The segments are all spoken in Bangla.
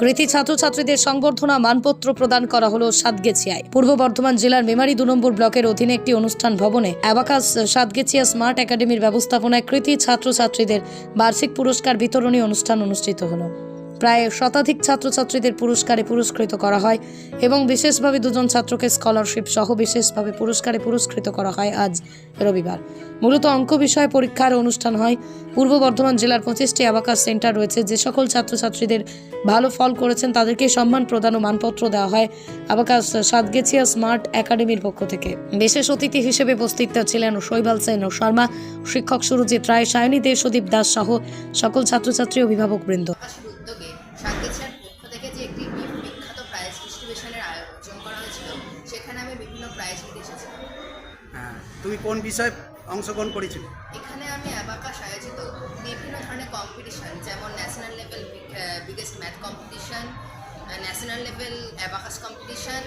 কৃতি ছাত্রছাত্রীদের সংবর্ধনা মানপত্র প্রদান করা হলো সাতগেছিয়ায়। পূর্ব বর্ধমান জেলার মেমারি দু নম্বর ব্লকের অধীনে একটি অনুষ্ঠান ভবনে অ্যাবাকাস সাতগেছিয়া স্মার্ট একাডেমির ব্যবস্থাপনায় কৃতি ছাত্রছাত্রীদের বার্ষিক পুরস্কার বিতরণী অনুষ্ঠান অনুষ্ঠিত হলো। প্রায় শতাধিক ছাত্রছাত্রীদের পুরস্কারে পুরস্কৃত করা হয় এবং বিশেষভাবে দুজন ছাত্রকে স্কলারশিপ সহ বিশেষভাবে পুরস্কারে পুরস্কৃত করা হয় আজ রবিবার। মূলত অঙ্ক বিষয়ে পরীক্ষার অনুষ্ঠান হয়। পূর্ব বর্ধমান জেলার পঁচিশটি অ্যাবাকাস সেন্টার রয়েছে। যে সকল ছাত্রছাত্রীদের ভালো ফল করেছেন, তাদেরকে সম্মান প্রদান ও মানপত্র দেওয়া হয় অ্যাবাকাস সাতগেছিয়া স্মার্ট একাডেমির পক্ষ থেকে। বিশেষ অতিথি হিসেবে উপস্থিত ছিলেন শৈবাল সেন শর্মা। শিক্ষক সুরজিৎ রায়, সায়নী দে সুদীপ দাস সহ সকল ছাত্রছাত্রী অভিভাবক ডিস্ট্রিবিউশনের আয়োজন করা হয়েছিল সেখানে আমি বিভিন্ন প্রাইজ নিতে এসেছিলাম হ্যাঁ তুমি কোন বিষয়ে অংশগ্রহণ করেছিলে? এখানে আমি অ্যাবাকাশ আয়োজিত বিভিন্ন ধরনের কম্পিটিশন যেমন national level biggest math competition national level abacus competition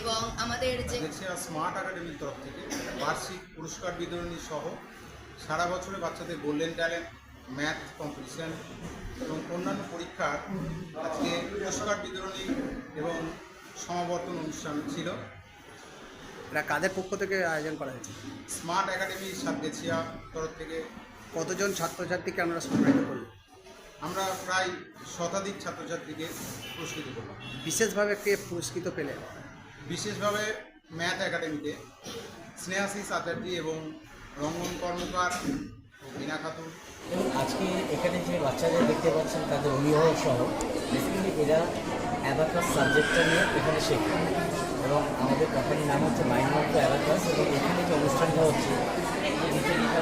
এবং আমাদের যে স্মার্ট একাডেমির তরফ থেকে বার্ষিক পুরস্কার বিতরণী সহ সারা বছরে বাচ্চাদের গোল্ডেন ট্যালেন্ট ম্যাথ কম্পিটিশন এবং অন্যান্য পরীক্ষার আজকে পুরস্কার বিতরণী এবং সমাবর্তন অনুষ্ঠান ছিল। এটা কাদের পক্ষ থেকে আয়োজন করা হয়েছে? স্মার্ট একাডেমি সাতগেছিয়া তরফ থেকে। কতজন ছাত্রছাত্রীকে আমরা সম্মানিত করব? আমরা প্রায় শতাধিক ছাত্রছাত্রীকে পুরস্কৃত করলাম। বিশেষভাবে কে পুরস্কৃত পেলে বিশেষভাবে ম্যাথ একাডেমিতে স্নেহাশিস আচার্যি এবং রঙ্গন কর্মকার ও বীণা খাতুন। এবং আজকে এখানে যে বাচ্চাদের দেখতে পাচ্ছেন তাদের অভিভাবক সহ বেসিক্যালি এরা অ্যাবাকাস সাবজেক্টটা নিয়ে এখানে শেখে। এবং আমাদের কোম্পানির নাম হচ্ছে মাইন্ড মার্ক অ্যাবাকাস এবং এখানে যে অনুষ্ঠানটা হচ্ছে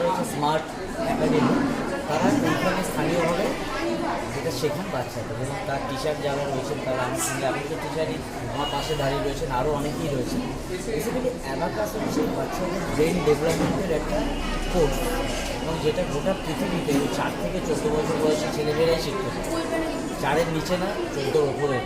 রয়েছে স্মার্ট অ্যাকাডেমি তারা এইখানে স্থানীয়ভাবে যেটা শেখান বাচ্চাদের। এবং তার টিচার যারা রয়েছেন, তারা আমার সঙ্গে আপনি তো টিচারই আমার পাশে দাঁড়িয়ে রয়েছেন, আরও অনেকেই রয়েছেন। বেসিক্যালি অ্যাবাকাস হচ্ছে বাচ্চাদের ব্রেন ডেভেলপমেন্টের একটা কোর্স এবং যেটা গোটা পৃথিবীতে চার থেকে চোদ্দ বছর বয়সী ছেলেমেয়েরাই শিখতে চারের নিচে না, চোদ্দোর ওপরে